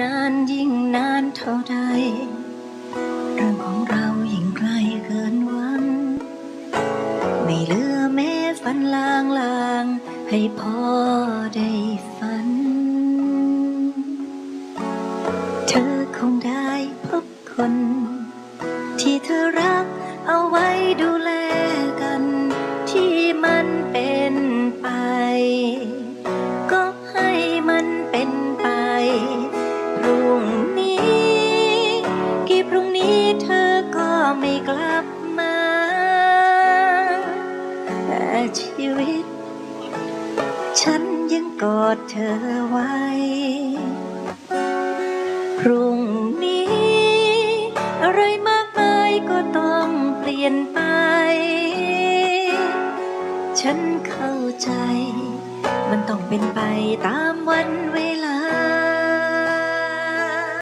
นานยิ่งนานเท่าใด เรื่องของเรายิ่งไกลเกินวัน ไม่เหลือแม้ฝันลางลางๆให้พ่อได้ฝัน เธอคงได้พบคน ที่เธอรักเอาไว้ดูแลกัน ที่มันเป็นไป ก็ให้มันเป็นไป รุ่งนี้ กี่พรุ่งนี้เธอก็ไม่กลับมา แต่ชีวิต ฉันยังกอดเธอไว้ พรุ่งนี้ อะไรมากมายก็ต้องเปลี่ยนไป ฉันเข้าใจ มันต้องเป็นไปตามวันเวลา